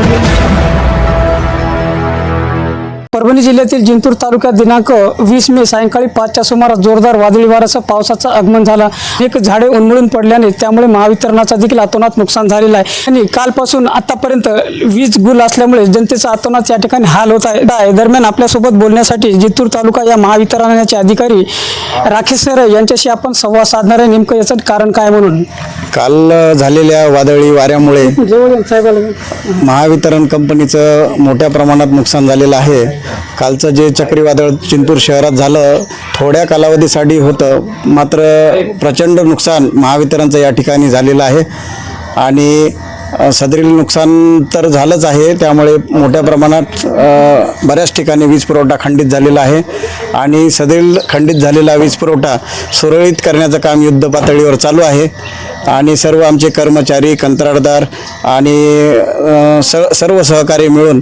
audio. Parbhani जिल्ह्यातील जिंतूर तालुक्यात दिनांक वीस मे सायंकाळी पाचच्या सुमारास जोरदार वादळी वाऱ्यासह पावसाचं आगमन झालं. एक झाडे उन्मळून पडल्याने त्यामुळे महावितरणाचा देखील अतोनात नुकसान झालेलं आहे. आणि कालपासून आतापर्यंत वीज गुल असल्यामुळे जनतेचा अतोनात या ठिकाणी हाल होत आहे. दरम्यान आपल्यासोबत बोलण्यासाठी जिंतूर तालुका या महावितरणाचे अधिकारी राकेश सर यांच्याशी आपण संवाद साधणार आहे. नेमकं याचं कारण काय म्हणून? काल झालेल्या वादळी वाऱ्यामुळे महावितरण कंपनीचं मोठ्या प्रमाणात नुकसान झालेलं आहे. कालचं जे चक्रीवादळ चिंतूर शहरात झालं थोड्या कालावधीसाठी होतं. मात्र प्रचंड नुकसान महावितरणचं या ठिकाणी झालेलं आहे. आणि सदरील नुकसान तर झालंच आहे. त्यामुळे मोठ्या प्रमाणात बऱ्याच ठिकाणी वीज पुरवठा खंडित झालेला आहे. आणि सदरील खंडित झालेला वीज पुरवठा सुरळीत करण्याचं काम युद्ध पातळीवर चालू आहे. आणि सर्व आमचे कर्मचारी कंत्राटदार आणि स सर्व सहकारी मिळून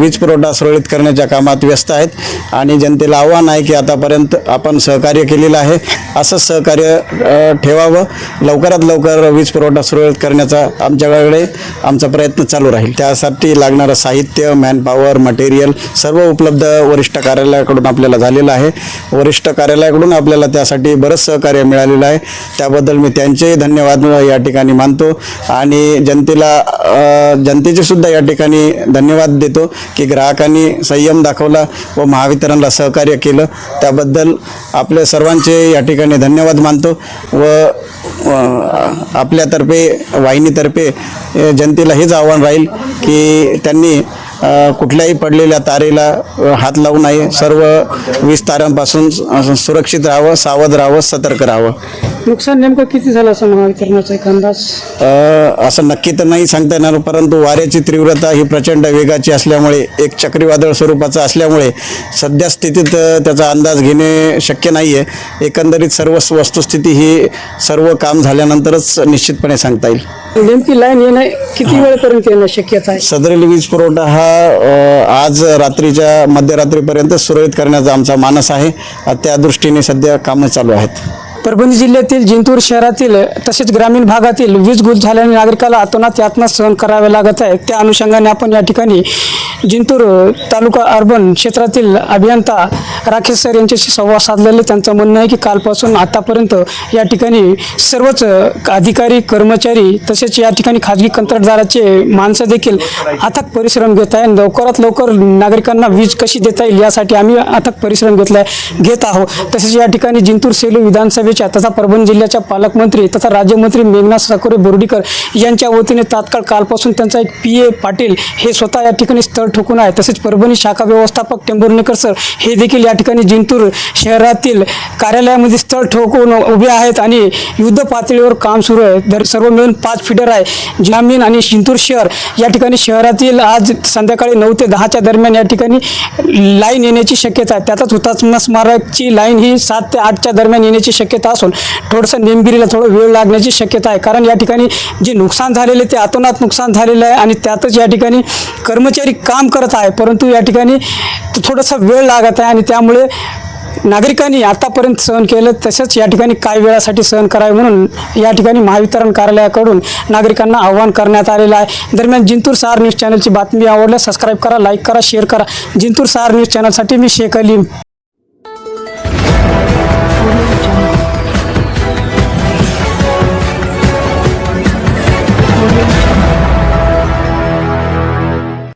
वीज पुरवठा सुरळीत करण्याच्या कामात व्यस्त आहेत आणि जनतेला आव्हान आहे की आतापर्यंत आपण सहकार्य केलेलं आहे. असंच सहकार्य ठेवावं. लवकरात लवकर वीज पुरवठा सुरळीत करण्याचा आमच्याकडे आमचा प्रयत्न चालू राहील. त्यासाठी लागणारं साहित्य मॅनपॉवर मटेरियल सर्व उपलब्ध वरिष्ठ कार्यालयाकडून आपल्याला झालेलं आहे. वरिष्ठ कार्यालयाकडून आपल्याला त्यासाठी बरंच सहकार्य मिळालेलं आहे. त्याबद्दल मी त्यांचेही धन्यवाद धन्यवाद या ठिकाणी मानतो आणि जनतेला जनतेचे सुद्धा या ठिकाणी धन्यवाद देतो की ग्राहकांनी संयम दाखवला व महावितरणला सहकार्य केलं. त्याबद्दल आपल्या सर्वांचे या ठिकाणी धन्यवाद मानतो व आपल्यातर्फे वाहिनीतर्फे जनतेला हेच आव्हान राहील की त्यांनी कुठल्याही पडलेल्या तारेला हात लावू नये. सर्व वीज तारांपासून सुरक्षित राहावं सावध राहावं सतर्क राहावं. नुकसान नेमकं किती झालं असं महावितरणाचा एक अंदाज? असं नक्की तर नाही सांगता येणार परंतु वाऱ्याची तीव्रता ही प्रचंड वेगाची असल्यामुळे एक चक्रीवादळ स्वरूपाचं असल्यामुळे सध्या स्थितीत त्याचा अंदाज घेणे शक्य नाही आहे एकंदरीत सर्व वस्तुस्थिती ही सर्व काम झाल्यानंतरच निश्चितपणे सांगता येईल. नेमकी लाईन येणं किती वेळपर्यंत येणं शक्यता आहे? सदरील वीज पुरवठा हा अ, आज रात्रीच्या मध्यरात्रीपर्यंत सुरळीत करण्याचा आमचा मानस आहे. अ, त्या दृष्टीने सध्या कामं चालू आहेत. परभणी जिल्ह्यातील जिंतूर शहरातील तसेच ग्रामीण भागातील वीज गुल झाल्याने नागरिकाला अतोनात यातना सहन करावे लागत आहे. त्या अनुषंगाने आपण या ठिकाणी जिंतूर तालुका अर्बन क्षेत्रातील अभियंता राकेश सर यांच्याशी संवाद साधलेले त्यांचं म्हणणं आहे की कालपासून आतापर्यंत या ठिकाणी सर्वच अधिकारी कर्मचारी तसेच या ठिकाणी खाजगी कंत्राटदाराचे माणसं देखील अथक परिश्रम घेत आहे आणि लवकरात लवकर नागरिकांना वीज कशी देता येईल यासाठी आम्ही अथक परिश्रम घेतला आहे घेत आहोत. तसेच या ठिकाणी जिंतूर सेलू विधानसभेच्या तथा परभणी जिल्ह्याच्या पालकमंत्री तथा राज्यमंत्री मेघनाथ साकोरे बोर्डीकर यांच्या वतीने तात्काळ कालपासून त्यांचा एक पी ए पाटील हे स्वतः या ठिकाणी स्थळ ठोकून आहे. तसेच परभणी शाखा व्यवस्थापक टेंभुर्णेकर सर हे देखील या ठिकाणी जिंतूर शहरातील कार्यालयामध्ये स्थळ ठोकून उभे आहेत आणि युद्ध पातळीवर काम सुरू आहे. दर सर्व मिळून पाच फिडर आहे. जामीन आणि शिंतूर शहर या ठिकाणी शहरातील आज संध्याकाळी नऊ ते दहाच्या दरम्यान या ठिकाणी लाईन येण्याची शक्यता आहे. त्यातच हुतात्मा स्मारकची लाईन ही सात ते आठच्या दरम्यान येण्याची शक्यता असून थोडंसं नेमगिरीला थोडं वेळ लागण्याची शक्यता आहे. कारण या ठिकाणी जे नुकसान झालेले ते अतोनात नुकसान झालेलं आहे आणि त्यातच या ठिकाणी कर्मचारी काम करत आहे. परंतु या ठिकाणी थोडासा वेळ लागत आहे आणि त्यामुळे नागरिकांनी आतापर्यंत सहन केलं तसंच या ठिकाणी काही वेळासाठी सहन करावे म्हणून या ठिकाणी महावितरण कार्यालयाकडून नागरिकांना आव्हान करण्यात आलेलं आहे. दरम्यान जिंतूर सहार न्यूज चॅनलची बातमी आवडल्यास सबस्क्राईब करा लाईक करा शेअर करा. जिंतूर सहार न्यूज चॅनलसाठी मी शेख अलीम.